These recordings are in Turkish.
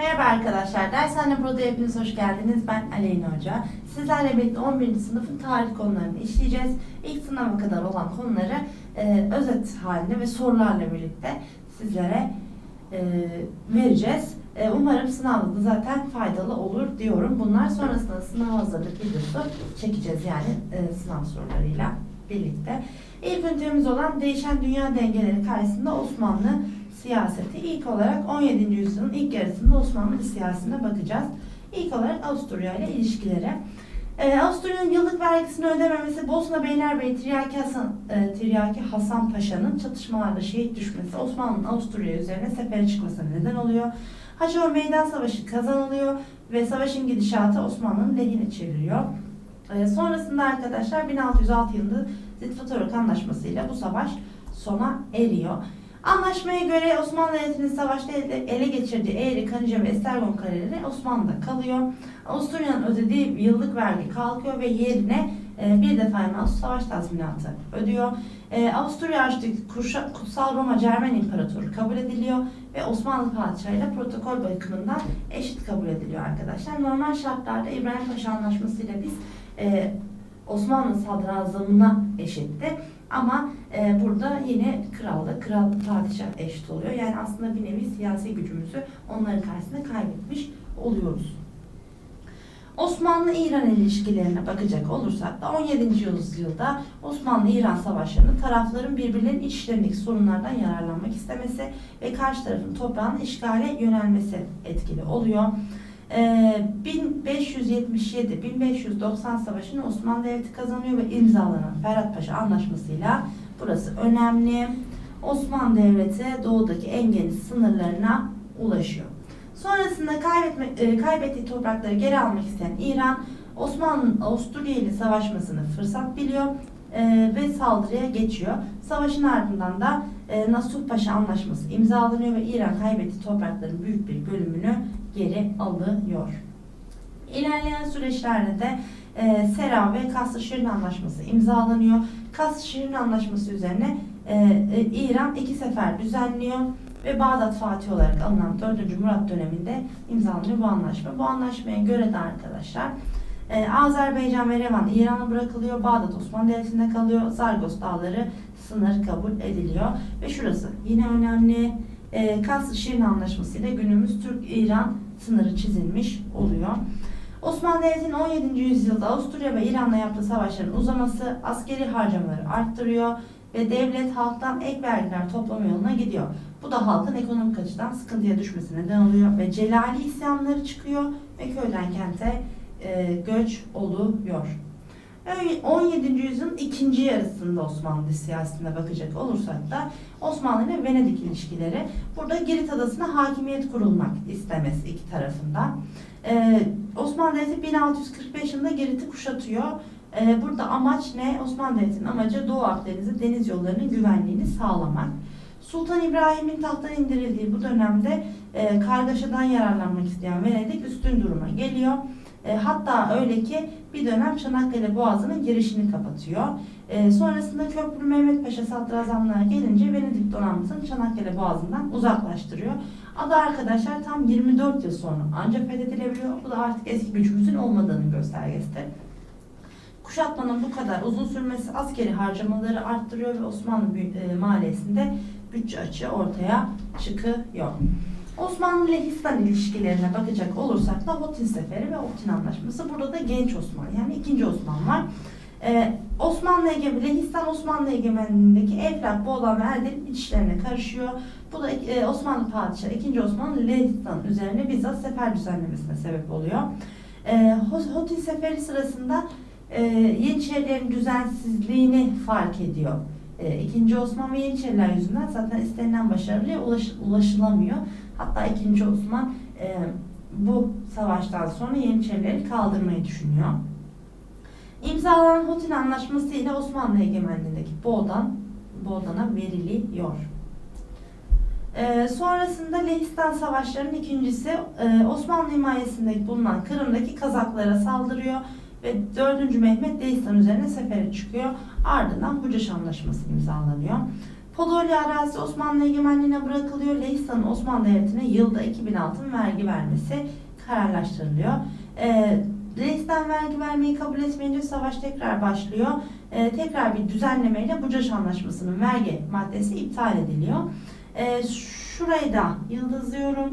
Merhaba arkadaşlar, Dershane Pro'da hepiniz hoş geldiniz. Ben Aleyna Hoca. Sizlerle birlikte 11. sınıfın tarih konularını işleyeceğiz. İlk sınava kadar olan konuları e, özet halinde ve sorularla birlikte sizlere e, vereceğiz. E, umarım sınavda da zaten faydalı olur diyorum. Bunlar sonrasında sınav hazırlık videosu çekeceğiz yani e, sınav sorularıyla birlikte. İlk ünitemiz olan değişen dünya dengeleri karşısında Osmanlı siyaseti. İlk olarak 17. yüzyılın ilk yarısında Osmanlı siyasetine bakacağız. İlk olarak Avusturya ile ilişkileri. Ee, Avusturya'nın yıllık vergisini ödememesi Bosna Beylerbeyi Tiryaki Hasan, e, Tiryaki Hasan Paşa'nın çatışmalarda şehit düşmesi Osmanlı'nın Avusturya üzerine sefere çıkmasına neden oluyor. Haçor Meydan Savaşı kazanılıyor ve savaşın gidişatı Osmanlı'nın lehine çeviriyor. Ee, sonrasında arkadaşlar 1606 yılında Zitvatoruk Anlaşması bu savaş sona eriyor. Anlaşmaya göre Osmanlı Devleti'nin savaşta ele, ele geçirdiği Eğri, Kanıca ve Estergon kaleleri Osmanlı'da kalıyor. Avusturya'nın ödediği yıllık vergi kalkıyor ve yerine e, bir defa mahsus savaş tazminatı ödüyor. E, Avusturya Kurşa- Kutsal Roma Cermen İmparatoru kabul ediliyor ve Osmanlı Padişahı'yla protokol bakımından eşit kabul ediliyor arkadaşlar. Normal şartlarda İbrahim Paşa Anlaşması ile biz e, Osmanlı sadrazamına eşitti. Ama e, burada yine kralda, kral padişah eşit oluyor. Yani aslında bir nevi siyasi gücümüzü onların karşısında kaybetmiş oluyoruz. Osmanlı-İran ilişkilerine bakacak olursak da 17. yüzyılda Osmanlı-İran savaşlarında tarafların birbirlerinin iç işlerindeki sorunlardan yararlanmak istemesi ve karşı tarafın toprağının işgale yönelmesi etkili oluyor. Ee, 1577-1590 savaşını Osmanlı Devleti kazanıyor ve imzalanan Ferhat Paşa Anlaşması'yla burası önemli. Osmanlı Devleti doğudaki en geniş sınırlarına ulaşıyor. Sonrasında kaybetme, e, kaybettiği toprakları geri almak isteyen İran, Osmanlı'nın Avusturya ile savaşmasını fırsat biliyor e, ve saldırıya geçiyor. Savaşın ardından da e, Nasuh Paşa Anlaşması imzalanıyor ve İran kaybettiği toprakların büyük bir bölümünü geri alıyor. İlerleyen süreçlerde de e, Sera ve Şirin Anlaşması imzalanıyor. Şirin Anlaşması üzerine e, e, İran iki sefer düzenliyor ve Bağdat Fatih olarak alınan 4. Murat döneminde imzalanıyor bu anlaşma. Bu anlaşmaya göre de arkadaşlar e, Azerbaycan ve Revan İran'a bırakılıyor. Bağdat Osmanlı Devleti'nde kalıyor. Zargos Dağları sınır kabul ediliyor. Ve şurası yine önemli. E, Kasr Şirin Anlaşması ile günümüz Türk-İran sınırı çizilmiş oluyor. Osmanlı Devleti'nin 17. yüzyılda Avusturya ve İran'la yaptığı savaşların uzaması askeri harcamaları arttırıyor ve devlet halktan ek vergiler toplama yoluna gidiyor. Bu da halkın ekonomik açıdan sıkıntıya düşmesine neden oluyor ve celali isyanları çıkıyor ve köyden kente e, göç oluyor. Ö- 17. yüzyılın ikinci yarısında Osmanlı siyasetine bakacak olursak da Osmanlı ile Venedik ilişkileri burada Girit Adası'na hakimiyet kurulmak istemesi iki tarafından. Ee, Osmanlı Devleti 1645 yılında Girit'i kuşatıyor. Ee, burada amaç ne? Osmanlı Devleti'nin amacı Doğu Akdeniz'de deniz yollarının güvenliğini sağlamak. Sultan İbrahim'in tahttan indirildiği bu dönemde e, kargaşadan yararlanmak isteyen Venedik üstün duruma geliyor. E, hatta öyle ki bir dönem Çanakkale Boğazı'nın girişini kapatıyor. E, sonrasında Köprülü Mehmet Paşa sadrazamlığa gelince Venedik donanmasını Çanakkale Boğazı'ndan uzaklaştırıyor. Adı arkadaşlar tam 24 yıl sonra ancak fethedilebiliyor. Bu da artık eski gücümüzün olmadığının göstergesidir. Kuşatmanın bu kadar uzun sürmesi askeri harcamaları arttırıyor ve Osmanlı e, maliyesinde bütçe açığı ortaya çıkıyor. Osmanlı Lehistan ilişkilerine bakacak olursak da Hotin Seferi ve Hotin Anlaşması. Burada da genç Osman yani ikinci Osman var. Ee, Osmanlı Egemen, Lehistan Osmanlı Egemenliğindeki Eflak, Boğlan ve Erdem iç işlerine karışıyor. Bu da e, Osmanlı Padişahı 2. Osmanlı Lehistan üzerine bizzat sefer düzenlemesine sebep oluyor. Ho- Hotin Seferi sırasında e, Yeniçerilerin düzensizliğini fark ediyor. E, İkinci Osman ve Yeniçeriler yüzünden zaten istenilen başarıya ulaş- ulaşılamıyor. Hatta 2. Osman e, bu savaştan sonra Yeniçerileri kaldırmayı düşünüyor. İmzalanan Hotin Anlaşması ile Osmanlı egemenliğindeki Boğdan, Boğdan'a veriliyor. E, sonrasında Lehistan Savaşları'nın ikincisi e, Osmanlı himayesinde bulunan Kırım'daki Kazaklara saldırıyor ve 4. Mehmet Lehistan üzerine sefere çıkıyor. Ardından Bucaş Anlaşması imzalanıyor. Podolya arazisi Osmanlı egemenliğine bırakılıyor. Lehistan'ın Osmanlı Devleti'ne yılda 2000 altın vergi vermesi kararlaştırılıyor. E, vergi vermeyi kabul etmeyince savaş tekrar başlıyor. E, tekrar bir düzenlemeyle Bucaş Anlaşması'nın vergi maddesi iptal ediliyor. E, şurayı da yıldızlıyorum.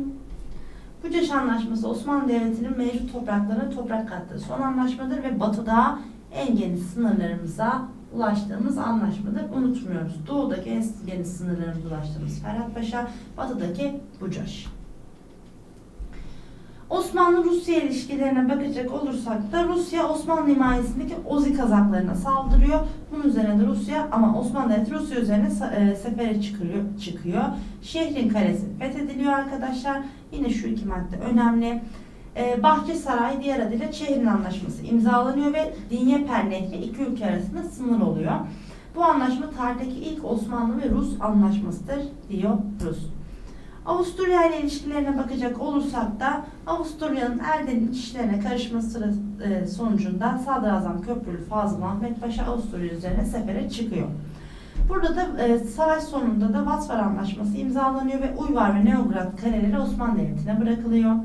Bucaş Anlaşması Osmanlı Devleti'nin mevcut topraklarına toprak kattığı son anlaşmadır ve batıda en geniş sınırlarımıza ulaştığımız anlaşmadır. Unutmuyoruz. Doğudaki en geniş sınırlarımıza ulaştığımız Ferhatpaşa, batıdaki Bucaş. Osmanlı-Rusya ilişkilerine bakacak olursak da Rusya Osmanlı himayesindeki Ozi kazaklarına saldırıyor. Bunun üzerine de Rusya ama Osmanlı Devleti Rusya üzerine e, sefere çıkıyor, çıkıyor. Şehrin kalesi fethediliyor arkadaşlar. Yine şu iki madde önemli. E, Bahçesaray diğer adıyla Çehrin Anlaşması imzalanıyor ve Dinyeper Nehri iki ülke arasında sınır oluyor. Bu anlaşma tarihteki ilk Osmanlı ve Rus anlaşmasıdır diyor Rus. Avusturya ile ilişkilerine bakacak olursak da Avusturya'nın Erden'in işlerine karışması e, sonucunda Sadrazam Köprülü Fazıl Ahmet Paşa Avusturya üzerine sefere çıkıyor. Burada da e, savaş sonunda da Vasvar Anlaşması imzalanıyor ve Uyvar ve Neograd kaleleri Osmanlı Devleti'ne bırakılıyor.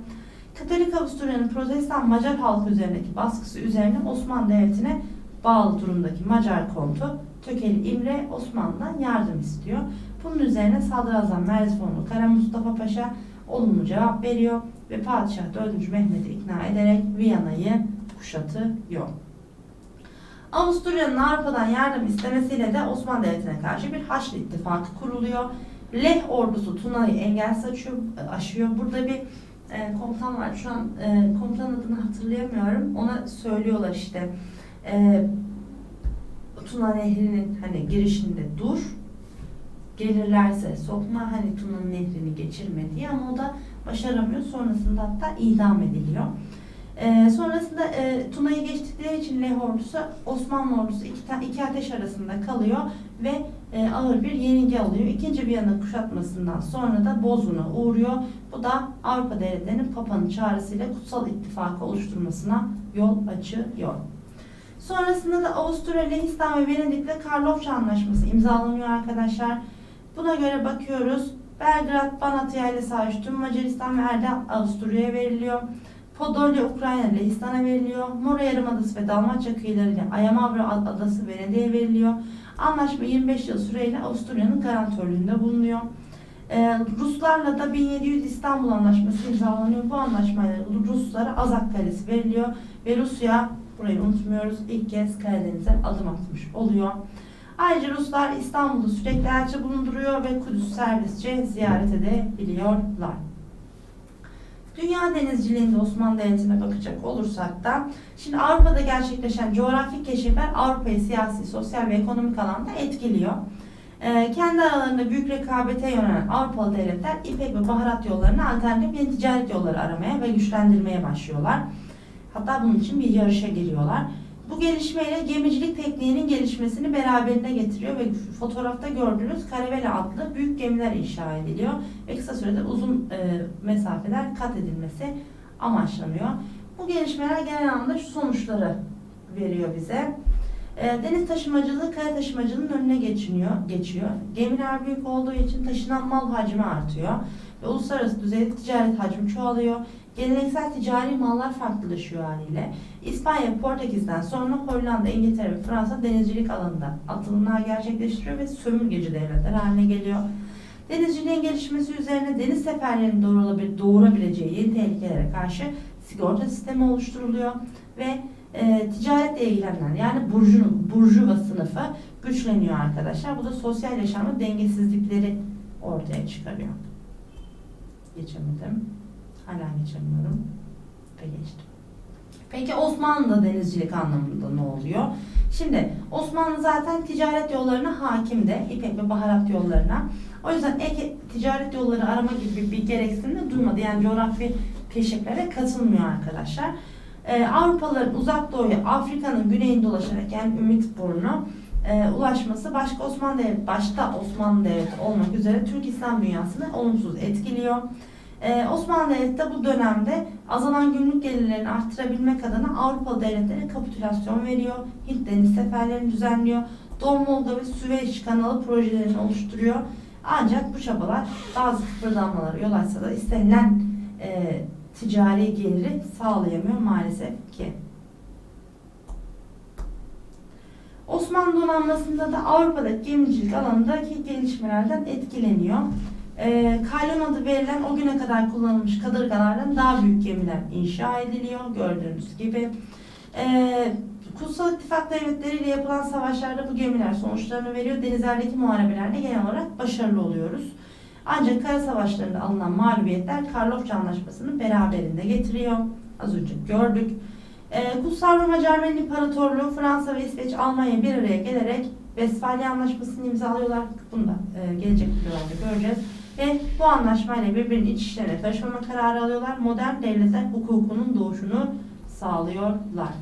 Katolik Avusturya'nın Protestan Macar halkı üzerindeki baskısı üzerine Osmanlı Devleti'ne bağlı durumdaki Macar kontu Tökeli İmre Osmanlı'dan yardım istiyor. Bunun üzerine Sadrazam Merzifonlu Kara Mustafa Paşa olumlu cevap veriyor ve Padişah 4. Mehmet'i ikna ederek Viyana'yı kuşatıyor. Avusturya'nın Avrupa'dan yardım istemesiyle de Osmanlı Devleti'ne karşı bir Haçlı ittifakı kuruluyor. Leh ordusu Tuna'yı engel açıyor, aşıyor. Burada bir e, komutan var. Şu an e, komutan adını hatırlayamıyorum. Ona söylüyorlar işte e, Tuna Nehri'nin hani girişinde dur. Gelirlerse sokma hani Tuna Nehri'ni geçirme diye ama o da başaramıyor. Sonrasında hatta idam ediliyor. E, sonrasında e, Tuna'yı geçtikleri için Leh ordusu Osmanlı ordusu iki, iki ateş arasında kalıyor ve e, ağır bir yenilgi alıyor. İkinci Viyana kuşatmasından sonra da Bozgun'a uğruyor. Bu da Avrupa devletlerinin Papa'nın çağrısıyla kutsal ittifakı oluşturmasına yol açıyor. Sonrasında da Avusturya, Lehistan ve Venedik'le Karlofça Anlaşması imzalanıyor arkadaşlar. Buna göre bakıyoruz. Belgrad, Banat Yaylası hariç tüm Macaristan ve Erdel Avusturya'ya veriliyor. Podolya Ukrayna Lehistan'a veriliyor. Mora Yarımadası ve Dalmaçya kıyılarıyla Ayamavra Adası Venedik'e veriliyor. Anlaşma 25 yıl süreyle Avusturya'nın garantörlüğünde bulunuyor. Ee, Ruslarla da 1700 İstanbul Anlaşması imzalanıyor. Bu anlaşmayla Ruslara Azak Kalesi veriliyor ve Rusya burayı unutmuyoruz ilk kez Karadeniz'e adım atmış oluyor. Ayrıca Ruslar İstanbul'da sürekli elçi bulunduruyor ve Kudüs servisçe ziyaret edebiliyorlar. Dünya denizciliğinde Osmanlı Devleti'ne bakacak olursak da şimdi Avrupa'da gerçekleşen coğrafi keşifler Avrupa'yı siyasi, sosyal ve ekonomik alanda etkiliyor. Ee, kendi aralarında büyük rekabete yönelen Avrupalı devletler İpek ve baharat yollarına alternatif yeni ticaret yolları aramaya ve güçlendirmeye başlıyorlar. Hatta bunun için bir yarışa giriyorlar. Bu gelişmeyle gemicilik tekniğinin gelişmesini beraberinde getiriyor ve fotoğrafta gördüğünüz Karavela adlı büyük gemiler inşa ediliyor ve kısa sürede uzun e, mesafeler kat edilmesi amaçlanıyor. Bu gelişmeler genel anlamda şu sonuçları veriyor bize. E, deniz taşımacılığı kara taşımacılığının önüne geçiniyor, geçiyor. Gemiler büyük olduğu için taşınan mal hacmi artıyor ve uluslararası düzeyde ticaret hacmi çoğalıyor. Geleneksel ticari mallar farklılaşıyor haliyle. İspanya, Portekiz'den sonra Hollanda, İngiltere ve Fransa denizcilik alanında atılımlar gerçekleştiriyor ve sömürgeci devletler haline geliyor. Denizciliğin gelişmesi üzerine deniz seferlerinin doğurabileceği yeni tehlikelere karşı sigorta sistemi oluşturuluyor ve e, ticaretle ilgilenen yani burju, burjuva sınıfı güçleniyor arkadaşlar. Bu da sosyal yaşamda dengesizlikleri ortaya çıkarıyor. Geçemedim. Hala geçemiyorum. Ve geçtim. Peki Osmanlı'da denizcilik anlamında ne oluyor? Şimdi Osmanlı zaten ticaret yollarına hakim de, İpek ve baharat yollarına. O yüzden ek ticaret yolları arama gibi bir gereksinim duymadı. Yani coğrafi keşiflere katılmıyor arkadaşlar. Ee, Avrupalıların uzak doğuya, Afrika'nın güneyinde dolaşarak yani Ümit Burnu e, ulaşması başka Osmanlı Devleti, başta Osmanlı Devleti olmak üzere Türk İslam dünyasını olumsuz etkiliyor. Ee, Osmanlı Devleti de bu dönemde azalan günlük gelirlerini arttırabilmek adına Avrupalı devletlere kapitülasyon veriyor. Hint deniz seferlerini düzenliyor. Don Volga ve Süveyş kanalı projelerini oluşturuyor. Ancak bu çabalar bazı kıpırdanmalara yol açsa da istenilen e, ticari geliri sağlayamıyor maalesef ki. Osmanlı donanmasında da Avrupa'daki gemicilik alanındaki gelişmelerden etkileniyor. E, Kaylon adı verilen o güne kadar kullanılmış kadırgalardan daha büyük gemiler inşa ediliyor gördüğünüz gibi. E, Kutsal İttifak devletleriyle yapılan savaşlarda bu gemiler sonuçlarını veriyor. Denizlerdeki muharebelerde genel olarak başarılı oluyoruz. Ancak kara savaşlarında alınan mağlubiyetler Karlofça Anlaşması'nı beraberinde getiriyor. Az önce gördük. Ee, Kutsal Roma Cermen İmparatorluğu Fransa ve İsveç Almanya bir araya gelerek Westfalia Anlaşması'nı imzalıyorlar. Bunu da e, gelecek videolarda göreceğiz. Ve bu anlaşmayla birbirinin iç işlerine karışmama kararı alıyorlar. Modern devletler hukukunun doğuşunu sağlıyorlar.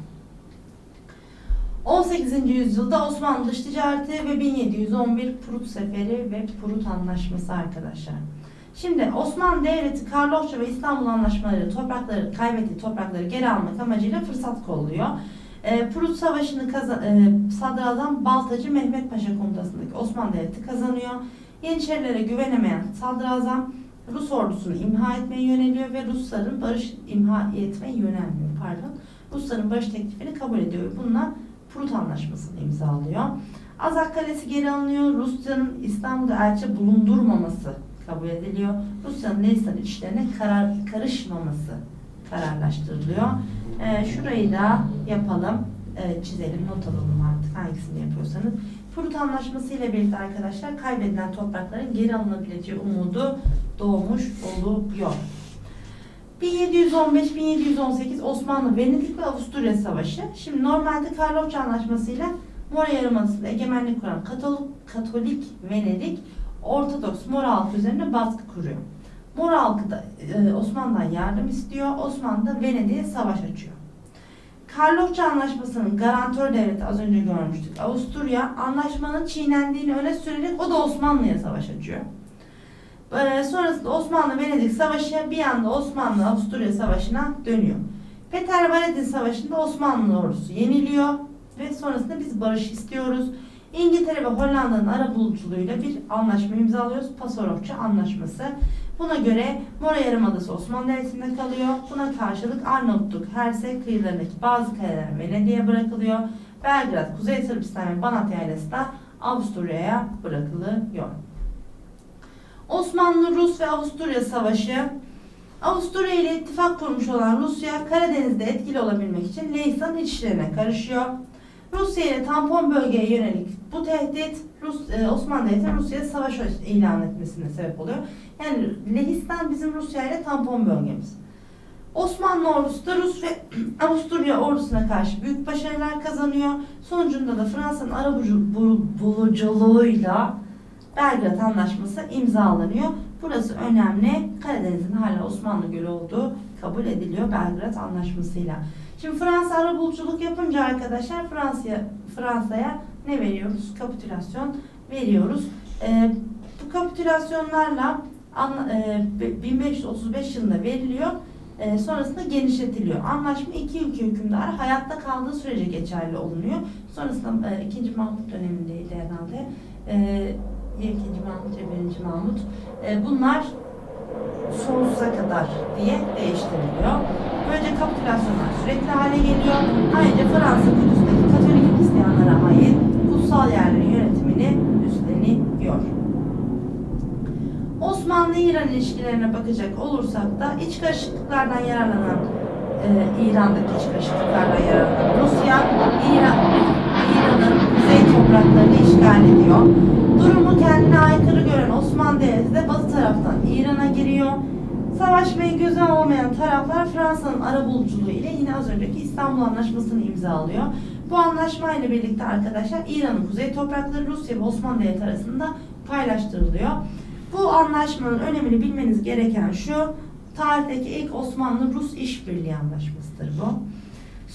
18. yüzyılda Osmanlı dış ticareti ve 1711 Prut Seferi ve Prut Anlaşması arkadaşlar. Şimdi Osmanlı Devleti Karlofça ve İstanbul Anlaşmaları toprakları kaybettiği toprakları geri almak amacıyla fırsat kolluyor. E, Prut Savaşı'nı kazan, e, sadrazam Baltacı Mehmet Paşa komutasındaki Osmanlı Devleti kazanıyor. Yeniçerilere güvenemeyen sadrazam Rus ordusunu imha etmeye yöneliyor ve Rusların barış imha etmeye yönelmiyor pardon. Rusların barış teklifini kabul ediyor. Bununla Prut Anlaşması'nı imzalıyor. Azak Kalesi geri alınıyor. Rusya'nın İstanbul'da elçi bulundurmaması kabul ediliyor. Rusya'nın Leistan işlerine karar, karışmaması kararlaştırılıyor. Ee, şurayı da yapalım. Ee, çizelim, not alalım artık hangisini yapıyorsanız. Prut Anlaşması ile birlikte arkadaşlar kaybedilen toprakların geri alınabileceği umudu doğmuş oluyor. 1715-1718 Osmanlı Venedik ve Avusturya Savaşı. Şimdi normalde Karlofça Anlaşması ile Mora Yarımadası'nda egemenlik kuran Katolik, Katolik Venedik Ortodoks Mor halkı üzerine baskı kuruyor. Mor halkı da e, Osmanlı'dan yardım istiyor. Osmanlı da Venedik'e savaş açıyor. Karlofça Anlaşması'nın garantör devleti az önce görmüştük. Avusturya anlaşmanın çiğnendiğini öne sürerek o da Osmanlı'ya savaş açıyor. Ee, sonrasında Osmanlı-Venedik Savaşı bir anda Osmanlı-Avusturya Savaşı'na dönüyor. Peter Valedin Savaşı'nda Osmanlı ordusu yeniliyor ve sonrasında biz barış istiyoruz. İngiltere ve Hollanda'nın ara buluculuğuyla bir anlaşma imzalıyoruz. Pasarofça Anlaşması. Buna göre Mora Yarımadası Osmanlı Devleti'nde kalıyor. Buna karşılık Arnavutluk, Hersek kıyılarındaki bazı kayalar Venedik'e bırakılıyor. Belgrad, Kuzey Sırbistan ve Banat Yaylası da Avusturya'ya bırakılıyor. Osmanlı, Rus ve Avusturya Savaşı. Avusturya ile ittifak kurmuş olan Rusya, Karadeniz'de etkili olabilmek için Leistan iç işlerine karışıyor. Rusya ile tampon bölgeye yönelik bu tehdit Rus, e, Osmanlı Devleti'nin Rusya'ya savaş ilan etmesine sebep oluyor. Yani Lehistan bizim Rusya ile tampon bölgemiz. Osmanlı ordusu da Rus ve Avusturya ordusuna karşı büyük başarılar kazanıyor. Sonucunda da Fransa'nın ara bulucu- buluculuğuyla Belgrad Anlaşması imzalanıyor. Burası önemli. Karadeniz'in hala Osmanlı Gölü olduğu kabul ediliyor Belgrad Anlaşması'yla. Şimdi Fransa ara buluculuk yapınca arkadaşlar Fransa'ya Fransa'ya ne veriyoruz? Kapitülasyon veriyoruz. Ee, bu kapitülasyonlarla an- e, 1535 yılında veriliyor. E, sonrasında genişletiliyor. Anlaşma iki ülke hükümdarı hayatta kaldığı sürece geçerli olunuyor. Sonrasında e, 2. Mahmut dönemindeydi herhalde. E, ya 2. Mahmut ya 1. Mahmut. E, bunlar sonsuza kadar diye değiştiriliyor. Böylece kapitülasyonlar sürekli hale geliyor. Ayrıca Fransa Kudüs'teki Katolik Hristiyanlara ait kutsal yerlerin yönetimini üstleniyor. Osmanlı-İran ilişkilerine bakacak olursak da iç karışıklıklardan yararlanan e, İran'daki iç karışıklıklardan yararlanan Rusya, İran, İran'ın kuzey topraklarını işgal ediyor. Durumu kendine aykırı gören Osmanlı Devleti de batı taraftan İran'a giriyor. Savaşmayı göze almayan taraflar Fransa'nın arabuluculuğu ile yine az önceki İstanbul Anlaşması'nı imzalıyor. Bu anlaşma ile birlikte arkadaşlar İran'ın kuzey toprakları Rusya ve Osmanlı Devleti arasında paylaştırılıyor. Bu anlaşmanın önemini bilmeniz gereken şu, tarihteki ilk Osmanlı-Rus işbirliği anlaşmasıdır bu.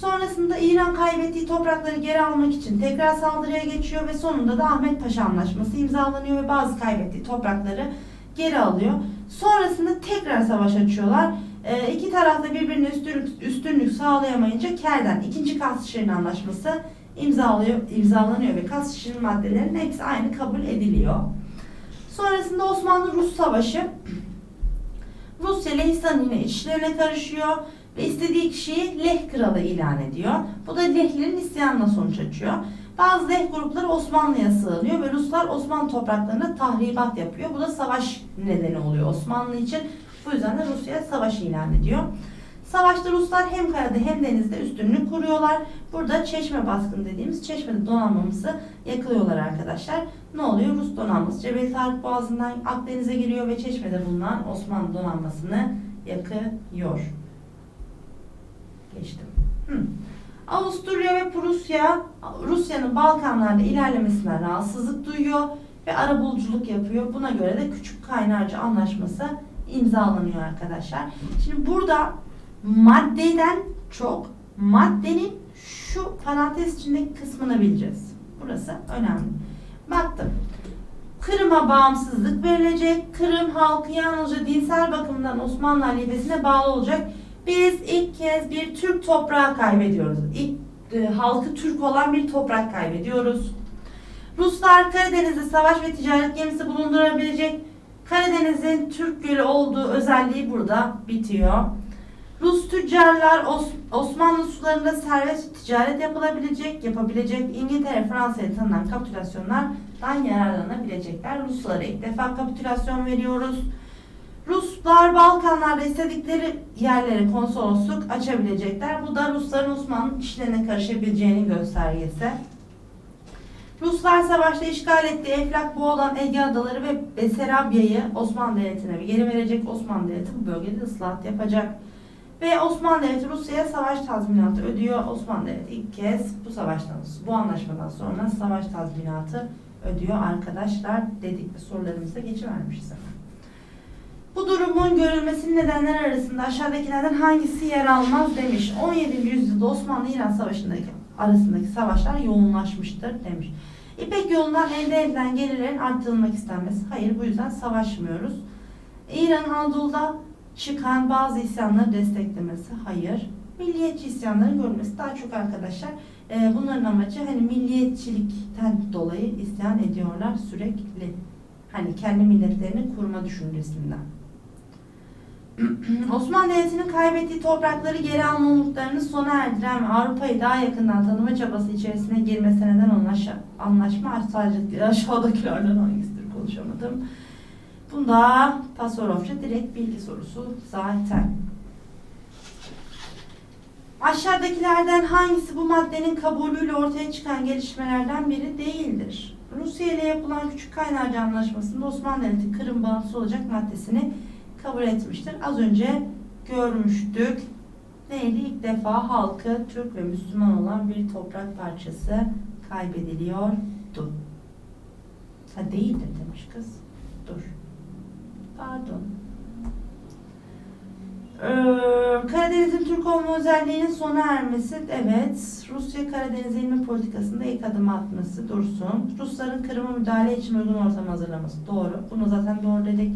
Sonrasında İran kaybettiği toprakları geri almak için tekrar saldırıya geçiyor ve sonunda da Ahmet Paşa Anlaşması imzalanıyor ve bazı kaybettiği toprakları geri alıyor. Sonrasında tekrar savaş açıyorlar. Ee, iki taraf da birbirine üstünlük, üstünlük sağlayamayınca Kerden 2. Kasşehir'in anlaşması imzalıyor, imzalanıyor ve kas şişirme maddelerinin hepsi aynı kabul ediliyor. Sonrasında Osmanlı-Rus Savaşı Rusya Lehistan yine içlerine karışıyor ve istediği kişiyi Leh kralı ilan ediyor. Bu da Lehlerin isyanına sonuç açıyor. Bazı Leh grupları Osmanlı'ya sığınıyor ve Ruslar Osmanlı topraklarına tahribat yapıyor. Bu da savaş nedeni oluyor Osmanlı için. Bu yüzden de Rusya savaş ilan ediyor. Savaşta Ruslar hem karada hem denizde üstünlük kuruyorlar. Burada çeşme baskını dediğimiz çeşmede donanmamızı yakılıyorlar arkadaşlar. Ne oluyor? Rus donanması Cebel Tarık Boğazı'ndan Akdeniz'e giriyor ve çeşmede bulunan Osmanlı donanmasını yakıyor. Geçtim. Hı. Avusturya ve Prusya Rusya'nın Balkanlarda ilerlemesinden rahatsızlık duyuyor ve arabuluculuk yapıyor. Buna göre de Küçük Kaynarca Anlaşması imzalanıyor arkadaşlar. Şimdi burada maddeden çok maddenin şu parantez içindeki kısmını bileceğiz. Burası önemli. Baktım. Kırım'a bağımsızlık verilecek. Kırım halkı yalnızca dinsel bakımdan Osmanlı halifesine bağlı olacak. Biz ilk kez bir Türk toprağı kaybediyoruz. İlk e, halkı Türk olan bir toprak kaybediyoruz. Ruslar Karadeniz'de savaş ve ticaret gemisi bulundurabilecek. Karadeniz'in Türk Gölü olduğu özelliği burada bitiyor. Rus tüccarlar Os- Osmanlı sularında serbest ticaret yapılabilecek, yapabilecek İngiltere, Fransa'ya tanınan kapitülasyonlardan yararlanabilecekler. Ruslara ilk defa kapitülasyon veriyoruz. Ruslar Balkanlarda istedikleri yerlere konsolosluk açabilecekler. Bu da Rusların Osmanlı işlerine karışabileceğinin göstergesi. Ruslar savaşta işgal ettiği Eflak, Boğalan, Ege Adaları ve Besarabya'yı Osmanlı Devleti'ne geri verecek. Osmanlı Devleti bu bölgede ıslahat yapacak. Ve Osmanlı Devleti Rusya'ya savaş tazminatı ödüyor. Osmanlı Devleti ilk kez bu savaştan, bu anlaşmadan sonra savaş tazminatı ödüyor arkadaşlar dedik ve sorularımıza geçivermişiz görülmesinin nedenler arasında aşağıdakilerden hangisi yer almaz demiş. 17. yüzyılda Osmanlı-İran Savaşı'ndaki arasındaki savaşlar yoğunlaşmıştır demiş. İpek yolundan elde edilen gelirlerin arttırılmak istenmesi. Hayır bu yüzden savaşmıyoruz. İran Anadolu'da çıkan bazı isyanları desteklemesi. Hayır. Milliyetçi isyanların görülmesi daha çok arkadaşlar. e, bunların amacı hani milliyetçilikten dolayı isyan ediyorlar sürekli. Hani kendi milletlerini kurma düşüncesinden. Osmanlı Devleti'nin kaybettiği toprakları geri alma umutlarını sona erdiren ve Avrupa'yı daha yakından tanıma çabası içerisine girmesine neden olan aşa- anlaşma sadece aşağıdakilerden hangisidir konuşamadım. Bunda Pasarofça direkt bilgi sorusu zaten. Aşağıdakilerden hangisi bu maddenin kabulüyle ortaya çıkan gelişmelerden biri değildir? Rusya ile yapılan Küçük Kaynarca Anlaşması'nda Osmanlı Devleti Kırım bağımsız olacak maddesini kabul etmiştir. Az önce görmüştük. Neydi? İlk defa halkı Türk ve Müslüman olan bir toprak parçası kaybediliyordu. Ha değildir demiş kız. Dur. Pardon. Ee, Karadeniz'in Türk olma özelliğinin sona ermesi, evet. Rusya Karadeniz'e inme politikasında ilk adım atması dursun. Rusların Kırım'a müdahale için uygun ortam hazırlaması doğru. Bunu zaten doğru dedik.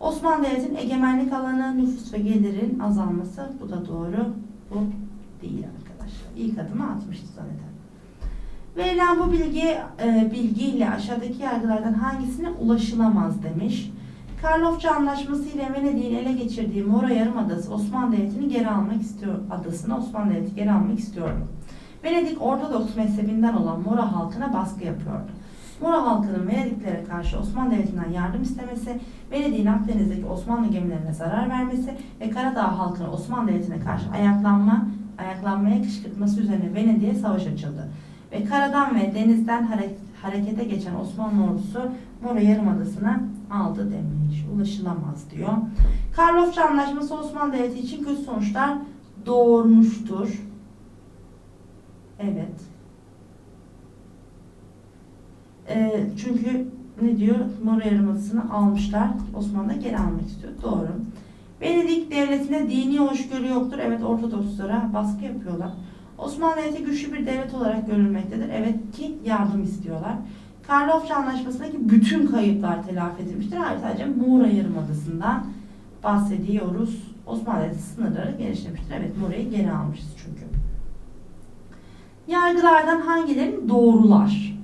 Osmanlı Devleti'nin egemenlik alanı, nüfus ve gelirin azalması, bu da doğru. Bu değil arkadaşlar. İlk adımı atmıştı zaten. Verilen bu bilgi e, bilgiyle aşağıdaki yargılardan hangisine ulaşılamaz demiş. Karlofça Anlaşması ile Venedik'in ele geçirdiği Mora Yarımadası Osmanlı Devleti'ni geri almak istiyor adasını Osmanlı Devleti geri almak istiyordu. Venedik Ortodoks mezhebinden olan Mora halkına baskı yapıyordu. Mora halkının Venediklere karşı Osmanlı Devleti'nden yardım istemesi, Venedik'in Akdeniz'deki Osmanlı gemilerine zarar vermesi ve Karadağ halkının Osmanlı Devleti'ne karşı ayaklanma, ayaklanmaya kışkırtması üzerine Venedik'e savaş açıldı. Ve karadan ve denizden hare- harekete geçen Osmanlı ordusu Mora Yarımadası'na aldı demiş. Ulaşılamaz diyor. Karlofça Anlaşması Osmanlı Devleti için kötü sonuçlar doğurmuştur. Evet. Ee, çünkü ne diyor? Mora Yarımadası'nı almışlar. Osmanlı geri almak istiyor. Doğru. Venedik devletinde dini hoşgörü yoktur. Evet Ortodokslara baskı yapıyorlar. Osmanlı Devleti güçlü bir devlet olarak görülmektedir. Evet ki yardım istiyorlar. Karlofça Anlaşması'ndaki bütün kayıplar telafi edilmiştir. Hayır sadece Muğra Yarımadası'ndan bahsediyoruz. Osmanlı Devleti sınırları genişlemiştir. Evet Muğra'yı geri almışız çünkü. Yargılardan hangilerini doğrular?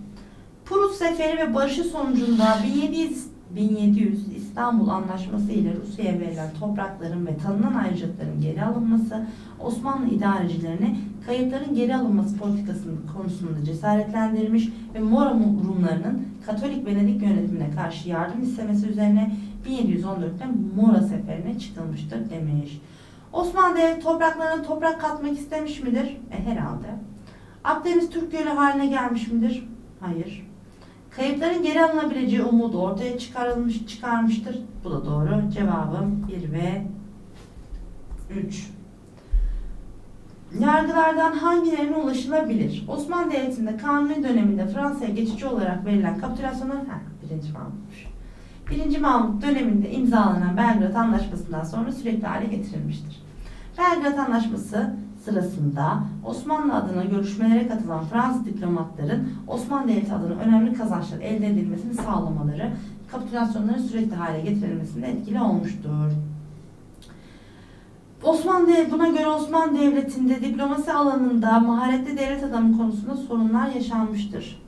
Prut Seferi ve barışı sonucunda 1700, 1700 İstanbul Anlaşması ile Rusya'ya verilen toprakların ve tanınan ayrıcalıkların geri alınması, Osmanlı idarecilerini kayıpların geri alınması politikasının konusunda cesaretlendirmiş ve Mora Rumlarının Katolik Venedik yönetimine karşı yardım istemesi üzerine 1714'te Mora seferine çıkılmıştır demiş. Osmanlı Devleti topraklarına toprak katmak istemiş midir? E, herhalde. Akdeniz Türk Gölü haline gelmiş midir? Hayır. Kayıpların geri alınabileceği umudu ortaya çıkarılmış çıkarmıştır. Bu da doğru. Cevabım 1 ve 3. Yargılardan hangilerine ulaşılabilir? Osmanlı Devleti'nde Kanuni döneminde Fransa'ya geçici olarak verilen kapitülasyonlar ha, birinci Mahmut'muş. Birinci Mahmut döneminde imzalanan Belgrad Anlaşması'ndan sonra sürekli hale getirilmiştir. Belgrad Anlaşması sırasında Osmanlı adına görüşmelere katılan Fransız diplomatların Osmanlı Devleti adına önemli kazançlar elde edilmesini sağlamaları kapitülasyonların sürekli hale getirilmesinde etkili olmuştur. Osmanlı buna göre Osmanlı Devleti'nde diplomasi alanında maharetli devlet adamı konusunda sorunlar yaşanmıştır.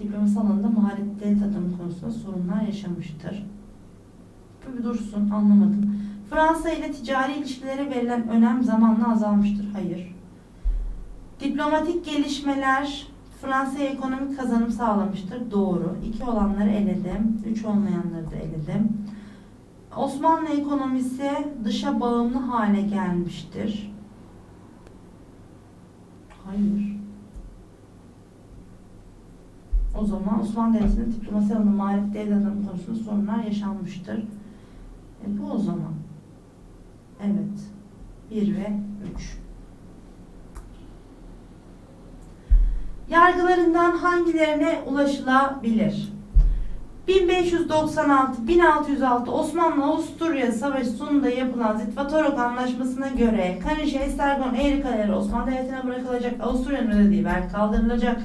Diplomasi alanında maharetli devlet adamı konusunda sorunlar yaşamıştır. Bu bir dursun anlamadım. Fransa ile ticari ilişkilere verilen önem zamanla azalmıştır. Hayır. Diplomatik gelişmeler Fransa'ya ekonomik kazanım sağlamıştır. Doğru. İki olanları eledim. Üç olmayanları da eledim. Osmanlı ekonomisi dışa bağımlı hale gelmiştir. Hayır. O zaman Osmanlı Devleti'nin diplomasi alanı maharet devlet adamı konusunda sorunlar yaşanmıştır. E bu o zaman. Evet. 1 ve 3. Yargılarından hangilerine ulaşılabilir? 1596-1606 Osmanlı-Avusturya Savaşı sonunda yapılan Zitvatorok Anlaşması'na göre Kanişe, Estergon, Eğrikale'leri Osmanlı Devleti'ne bırakılacak, Avusturya'nın ödediği vergi kaldırılacak,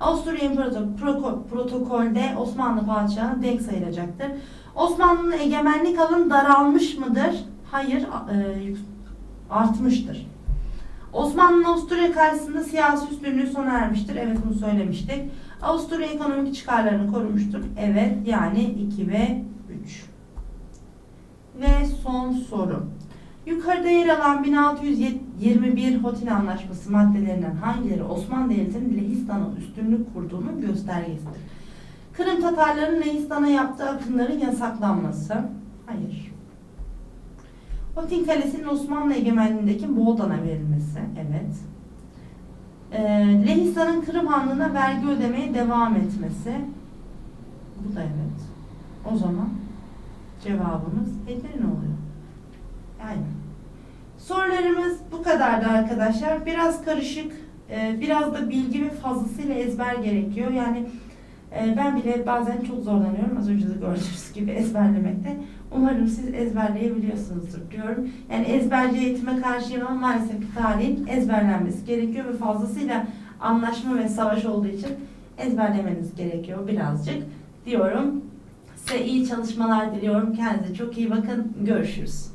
Avusturya İmparator Proko- protokolde Osmanlı padişahına denk sayılacaktır. Osmanlı'nın egemenlik alanı daralmış mıdır? Hayır, e, artmıştır. Osmanlı'nın Avusturya karşısında siyasi üstünlüğü sona ermiştir. Evet bunu söylemiştik. Avusturya ekonomik çıkarlarını korumuştur. Evet yani 2 ve 3. Ve son soru. Yukarıda yer alan 1621 Hotin Anlaşması maddelerinden hangileri Osmanlı Devleti'nin Lehistan'a üstünlük kurduğunun göstergesidir? Kırım Tatarların Lehistan'a yaptığı akınların yasaklanması. Hayır. Hotin Kalesi'nin Osmanlı egemenliğindeki Boğdan'a verilmesi. Evet. Ee, Lehistan'ın Kırım Hanlığı'na vergi ödemeye devam etmesi. Bu da evet. O zaman cevabımız Edirne oluyor. Yani. Sorularımız bu kadardı arkadaşlar. Biraz karışık, e, biraz da bilgi ve fazlasıyla ezber gerekiyor. Yani e, ben bile bazen çok zorlanıyorum. Az önce de gördüğünüz gibi ezberlemekte. Umarım siz ezberleyebiliyorsunuzdur diyorum. Yani ezberci eğitime karşıyım ama maalesef ki tarihin ezberlenmesi gerekiyor ve fazlasıyla anlaşma ve savaş olduğu için ezberlemeniz gerekiyor birazcık diyorum. Size iyi çalışmalar diliyorum. Kendinize çok iyi bakın. Görüşürüz.